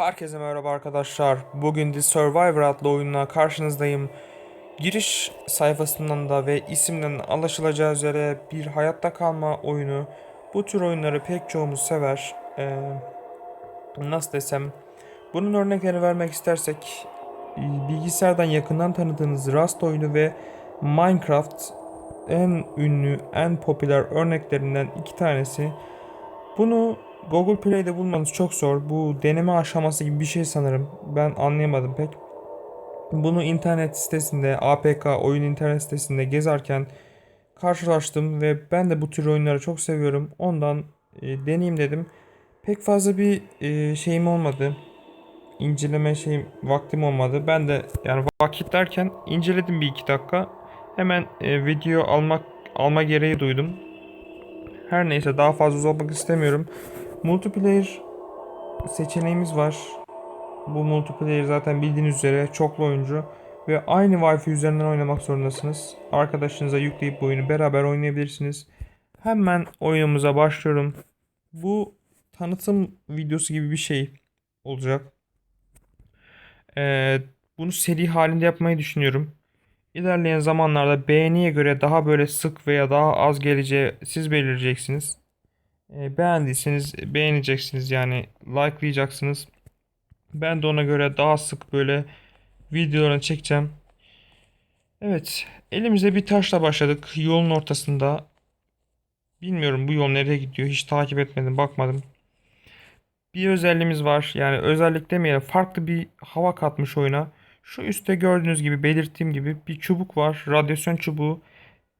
Herkese merhaba arkadaşlar. Bugün The Survivor adlı oyunla karşınızdayım. Giriş sayfasından da ve isimden anlaşılacağı üzere bir hayatta kalma oyunu. Bu tür oyunları pek çoğumuz sever. Ee, nasıl desem. Bunun örneklerini vermek istersek bilgisayardan yakından tanıdığınız Rust oyunu ve Minecraft en ünlü, en popüler örneklerinden iki tanesi. Bunu Google Play'de bulmanız çok zor. Bu deneme aşaması gibi bir şey sanırım. Ben anlayamadım pek. Bunu internet sitesinde, APK oyun internet sitesinde gezerken karşılaştım ve ben de bu tür oyunları çok seviyorum. Ondan e, deneyeyim dedim. Pek fazla bir e, şeyim olmadı. İnceleme şeyim vaktim olmadı. Ben de yani vakit derken inceledim bir iki dakika. Hemen e, video almak alma gereği duydum. Her neyse daha fazla uzatmak istemiyorum. Multiplayer seçeneğimiz var. Bu multiplayer zaten bildiğiniz üzere çoklu oyuncu ve aynı Wi-Fi üzerinden oynamak zorundasınız. Arkadaşınıza yükleyip bu oyunu beraber oynayabilirsiniz. Hemen oyunumuza başlıyorum. Bu tanıtım videosu gibi bir şey olacak. Ee, bunu seri halinde yapmayı düşünüyorum. İlerleyen zamanlarda beğeniye göre daha böyle sık veya daha az geleceği siz belirleyeceksiniz. E, beğendiyseniz beğeneceksiniz yani likelayacaksınız. Ben de ona göre daha sık böyle videolarını çekeceğim. Evet, elimize bir taşla başladık. Yolun ortasında. Bilmiyorum bu yol nereye gidiyor. Hiç takip etmedim, bakmadım. Bir özelliğimiz var. Yani özellik demeyelim. Farklı bir hava katmış oyuna. Şu üstte gördüğünüz gibi belirttiğim gibi bir çubuk var. Radyasyon çubuğu.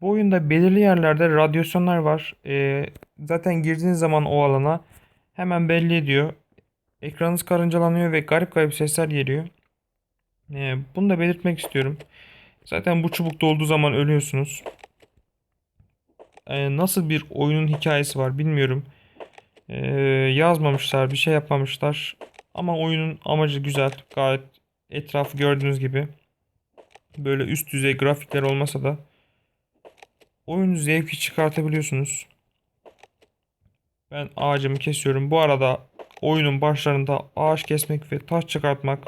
Bu oyunda belirli yerlerde radyasyonlar var. Ee, zaten girdiğiniz zaman o alana hemen belli ediyor. Ekranınız karıncalanıyor ve garip garip sesler geliyor. Ee, bunu da belirtmek istiyorum. Zaten bu çubuk dolduğu zaman ölüyorsunuz. Ee, nasıl bir oyunun hikayesi var bilmiyorum. Ee, yazmamışlar, bir şey yapmamışlar. Ama oyunun amacı güzel. Gayet etrafı gördüğünüz gibi. Böyle üst düzey grafikler olmasa da oyun zevki çıkartabiliyorsunuz. Ben ağacımı kesiyorum. Bu arada oyunun başlarında ağaç kesmek ve taş çıkartmak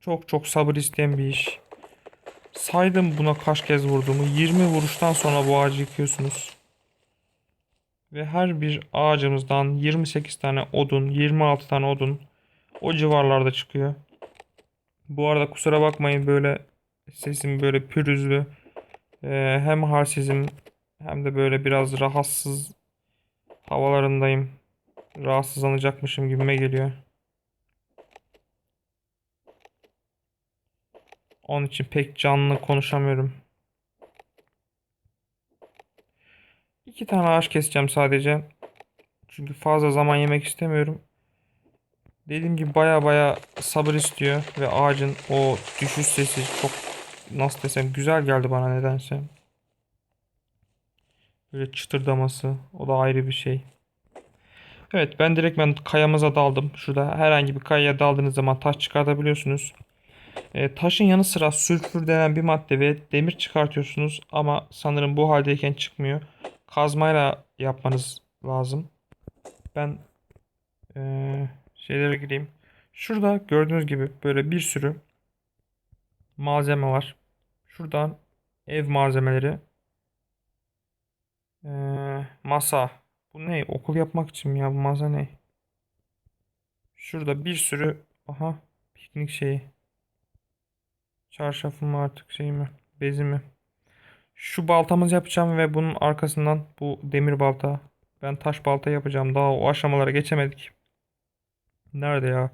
çok çok sabır isteyen bir iş. Saydım buna kaç kez vurduğumu. 20 vuruştan sonra bu ağacı yıkıyorsunuz. Ve her bir ağacımızdan 28 tane odun, 26 tane odun o civarlarda çıkıyor. Bu arada kusura bakmayın böyle sesim böyle pürüzlü. Ee, hem halsizim hem de böyle biraz rahatsız havalarındayım. Rahatsızlanacakmışım gibime geliyor. Onun için pek canlı konuşamıyorum. İki tane ağaç keseceğim sadece. Çünkü fazla zaman yemek istemiyorum. Dediğim gibi baya baya sabır istiyor ve ağacın o düşüş sesi çok nasıl desem güzel geldi bana nedense. Böyle çıtırdaması o da ayrı bir şey. Evet ben direkt ben kayamıza daldım. Şurada herhangi bir kayaya daldığınız zaman taş çıkartabiliyorsunuz. E, taşın yanı sıra sülfür denen bir madde ve demir çıkartıyorsunuz ama sanırım bu haldeyken çıkmıyor. Kazmayla yapmanız lazım. Ben e, şeylere gireyim. Şurada gördüğünüz gibi böyle bir sürü malzeme var. Şuradan ev malzemeleri. Ee, masa. Bu ne? Okul yapmak için mi ya? Bu masa ne? Şurada bir sürü aha piknik şeyi. Çarşafı mı artık şey mi? Bezi mi? Şu baltamızı yapacağım ve bunun arkasından bu demir balta. Ben taş balta yapacağım. Daha o aşamalara geçemedik. Nerede ya?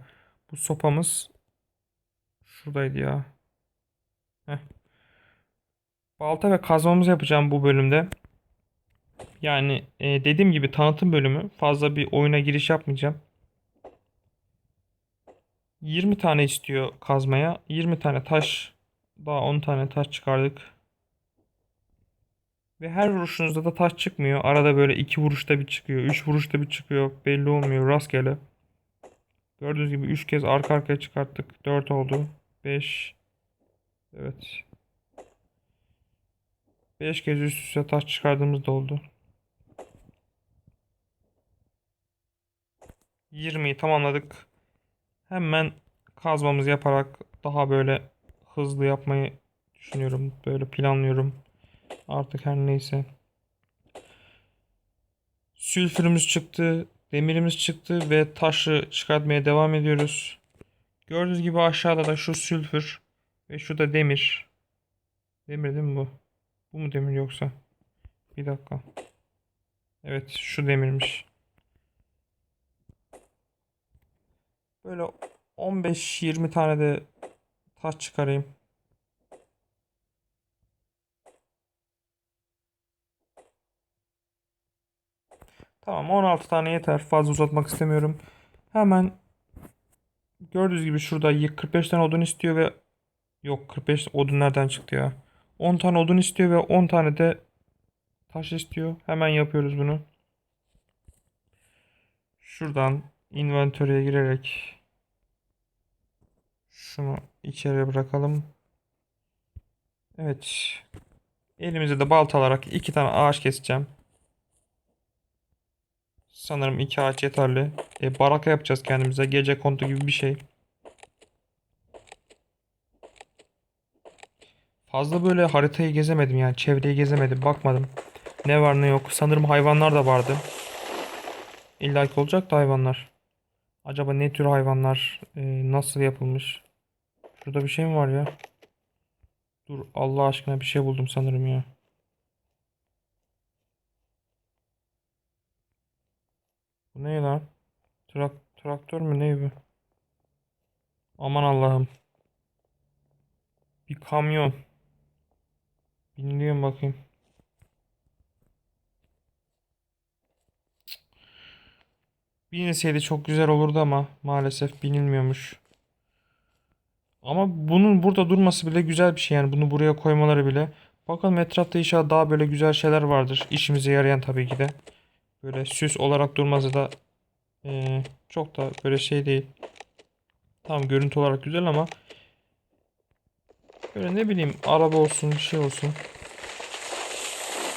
Bu sopamız şuradaydı ya. Balta ve kazmamızı yapacağım bu bölümde. Yani e, dediğim gibi tanıtım bölümü. Fazla bir oyuna giriş yapmayacağım. 20 tane istiyor kazmaya. 20 tane taş. Daha 10 tane taş çıkardık. Ve her vuruşunuzda da taş çıkmıyor. Arada böyle 2 vuruşta bir çıkıyor. 3 vuruşta bir çıkıyor. Belli olmuyor. Rastgele. Gördüğünüz gibi 3 kez arka arkaya çıkarttık. 4 oldu. 5. Evet. 5 kez üst üste taş çıkardığımız da oldu. 20'yi tamamladık. Hemen kazmamızı yaparak daha böyle hızlı yapmayı düşünüyorum. Böyle planlıyorum. Artık her neyse. Sülfürümüz çıktı. Demirimiz çıktı ve taşı çıkartmaya devam ediyoruz. Gördüğünüz gibi aşağıda da şu sülfür ve şu da demir. Demir değil mi bu? Bu mu demir yoksa? Bir dakika. Evet şu demirmiş. Böyle 15-20 tane de taş çıkarayım. Tamam 16 tane yeter. Fazla uzatmak istemiyorum. Hemen gördüğünüz gibi şurada y- 45 tane odun istiyor ve yok 45 odun nereden çıktı ya? 10 tane odun istiyor ve 10 tane de taş istiyor. Hemen yapıyoruz bunu. Şuradan inventory'e girerek şunu içeri bırakalım. Evet. Elimizde de balta alarak iki tane ağaç keseceğim. Sanırım iki ağaç yeterli. E, baraka yapacağız kendimize. Gece kondu gibi bir şey. Fazla böyle haritayı gezemedim yani. Çevreyi gezemedim. Bakmadım. Ne var ne yok. Sanırım hayvanlar da vardı. İlla ki olacak da hayvanlar. Acaba ne tür hayvanlar? e, nasıl yapılmış? Şurada bir şey mi var ya? Dur Allah aşkına bir şey buldum sanırım ya. Bu ne lan? Trak traktör mü ne bu? Aman Allah'ım. Bir kamyon. Binliyorum bakayım. Binilseydi çok güzel olurdu ama maalesef binilmiyormuş. Ama bunun burada durması bile güzel bir şey yani bunu buraya koymaları bile. Bakalım etrafta inşallah daha böyle güzel şeyler vardır. İşimize yarayan tabii ki de. Böyle süs olarak durması da eee, çok da böyle şey değil. Tamam görüntü olarak güzel ama böyle ne bileyim araba olsun bir şey olsun.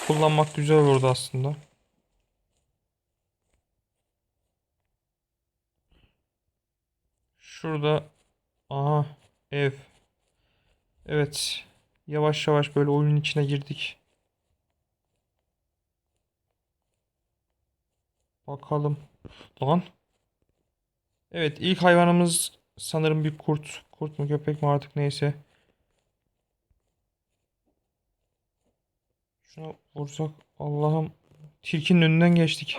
Kullanmak güzel olurdu aslında. Şurada aha ev. Evet. Yavaş yavaş böyle oyunun içine girdik. Bakalım. Lan. Evet ilk hayvanımız sanırım bir kurt. Kurt mu köpek mi artık neyse. Şuna vursak Allah'ım. Tilkinin önünden geçtik.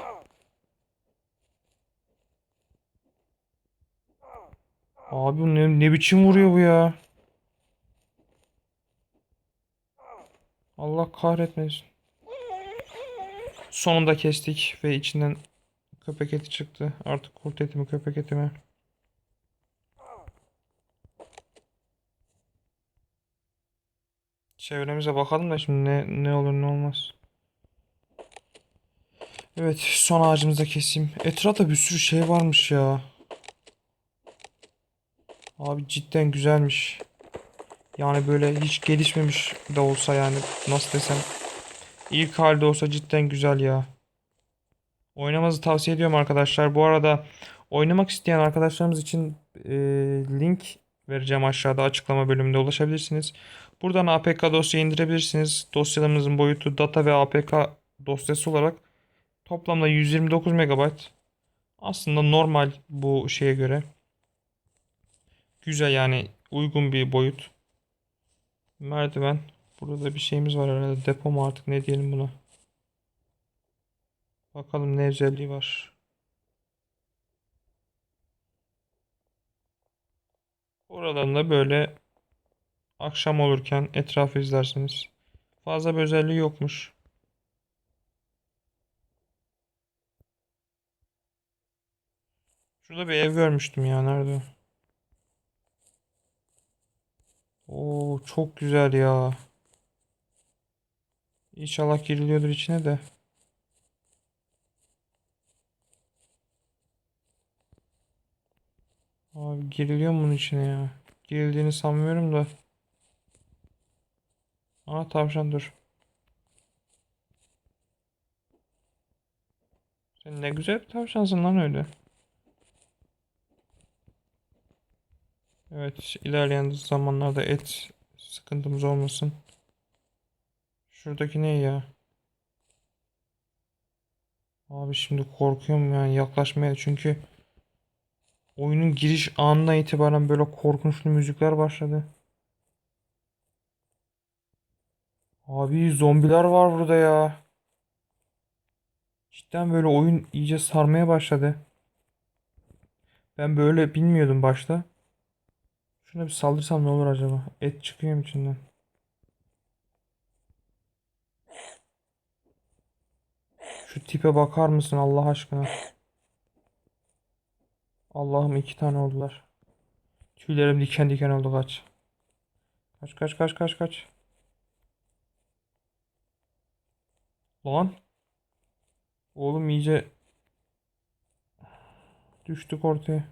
Abi ne, ne biçim vuruyor bu ya? Allah kahretmesin. Sonunda kestik ve içinden köpek eti çıktı. Artık kurt eti mi köpek eti mi? Çevremize bakalım da şimdi ne, ne olur ne olmaz. Evet son ağacımızı da keseyim. Etrafta bir sürü şey varmış ya. Abi cidden güzelmiş. Yani böyle hiç gelişmemiş de olsa yani nasıl desem ilk halde olsa cidden güzel ya. Oynamanızı tavsiye ediyorum arkadaşlar. Bu arada oynamak isteyen arkadaşlarımız için e, link vereceğim aşağıda açıklama bölümünde ulaşabilirsiniz. Buradan APK dosya indirebilirsiniz. Dosyalarımızın boyutu data ve APK dosyası olarak toplamda 129 MB. Aslında normal bu şeye göre. Güzel yani uygun bir boyut. Merdiven. Burada bir şeyimiz var herhalde. Depo mu artık ne diyelim buna. Bakalım ne özelliği var. Oradan da böyle akşam olurken etrafı izlersiniz. Fazla bir özelliği yokmuş. Şurada bir ev görmüştüm ya. Nerede? Oo çok güzel ya. İnşallah giriliyordur içine de. Abi giriliyor mu bunun içine ya? Girildiğini sanmıyorum da. Aa tavşan dur. Sen ne güzel bir tavşansın lan öyle. Evet, ilerleyen zamanlarda et sıkıntımız olmasın. Şuradaki ne ya? Abi şimdi korkuyorum yani yaklaşmaya çünkü oyunun giriş anına itibaren böyle korkunçlu müzikler başladı. Abi zombiler var burada ya. Cidden böyle oyun iyice sarmaya başladı. Ben böyle bilmiyordum başta. Şuna bir saldırsam ne olur acaba? Et çıkıyor içinden? Şu tipe bakar mısın Allah aşkına? Allah'ım iki tane oldular. Tüylerim diken diken oldu kaç. Kaç kaç kaç kaç kaç. Lan. Oğlum iyice düştük ortaya.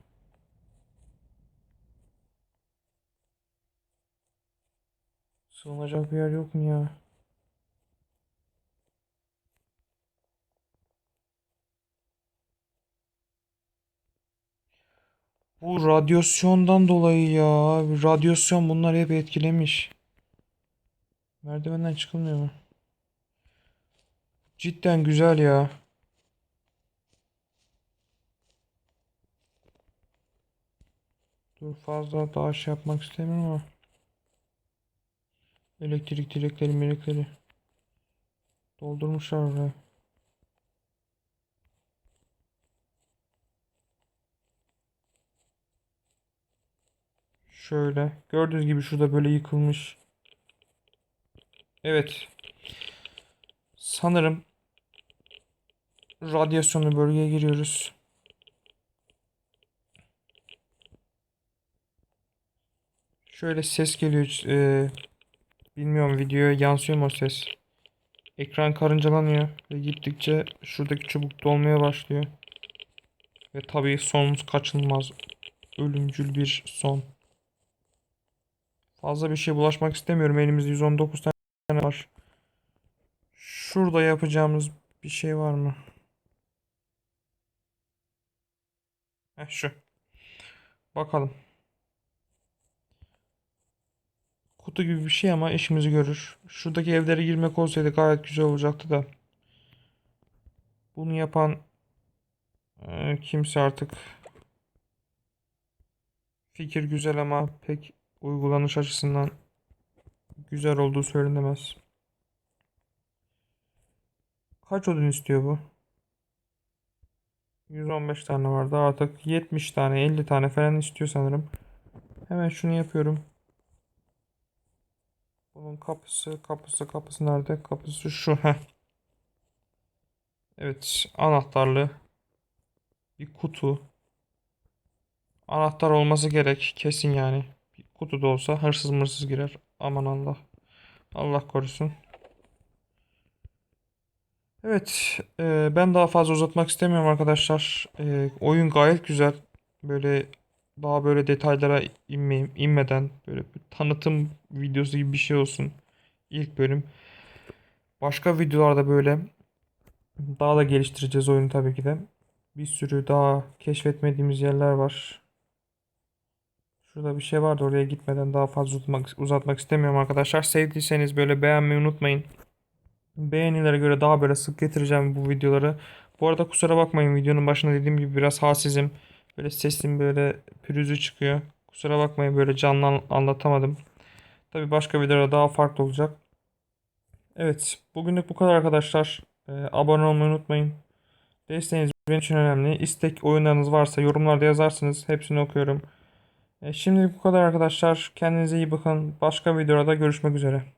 Sığınacak bir yer yok mu ya? Bu radyasyondan dolayı ya. Radyasyon bunları hep etkilemiş. Merdivenden çıkılmıyor mu? Cidden güzel ya. Dur fazla daha şey yapmak istemiyorum ama. Elektrik direkleri melekleri. Doldurmuşlar oraya. Şöyle. Gördüğünüz gibi şurada böyle yıkılmış. Evet. Sanırım radyasyonlu bölgeye giriyoruz. Şöyle ses geliyor. Ee, bilmiyorum videoya yansıyor mu o ses. Ekran karıncalanıyor ve gittikçe şuradaki çubuk dolmaya başlıyor. Ve tabii sonumuz kaçınılmaz. Ölümcül bir son. Fazla bir şey bulaşmak istemiyorum. Elimizde 119 tane var. Şurada yapacağımız bir şey var mı? Heh şu. Bakalım. Kutu gibi bir şey ama işimizi görür. Şuradaki evlere girmek olsaydı gayet güzel olacaktı da. Bunu yapan e, kimse artık fikir güzel ama pek uygulanış açısından güzel olduğu söylenemez. Kaç odun istiyor bu? 115 tane vardı artık 70 tane 50 tane falan istiyor sanırım. Hemen şunu yapıyorum. Bunun kapısı kapısı kapısı nerede? Kapısı şu. Evet anahtarlı bir kutu. Anahtar olması gerek kesin yani. Bir kutu da olsa hırsız mırsız girer. Aman Allah. Allah korusun. Evet, e, ben daha fazla uzatmak istemiyorum arkadaşlar. E, oyun gayet güzel. Böyle daha böyle detaylara inmeyeyim, inmeden böyle bir tanıtım videosu gibi bir şey olsun. İlk bölüm. Başka videolarda böyle daha da geliştireceğiz oyunu tabii ki de. Bir sürü daha keşfetmediğimiz yerler var. Şurada bir şey vardı oraya gitmeden daha fazla uzatmak, uzatmak istemiyorum arkadaşlar. Sevdiyseniz böyle beğenmeyi unutmayın. Beğenilere göre daha böyle sık getireceğim bu videoları. Bu arada kusura bakmayın videonun başında dediğim gibi biraz halsizim. Böyle sesim böyle pürüzü çıkıyor. Kusura bakmayın böyle canlı an- anlatamadım. Tabii başka videoda daha farklı olacak. Evet bugünlük bu kadar arkadaşlar. Ee, abone olmayı unutmayın. Desteğiniz benim için önemli. İstek oyunlarınız varsa yorumlarda yazarsınız. Hepsini okuyorum. Ee, şimdilik bu kadar arkadaşlar. Kendinize iyi bakın. Başka videoda görüşmek üzere.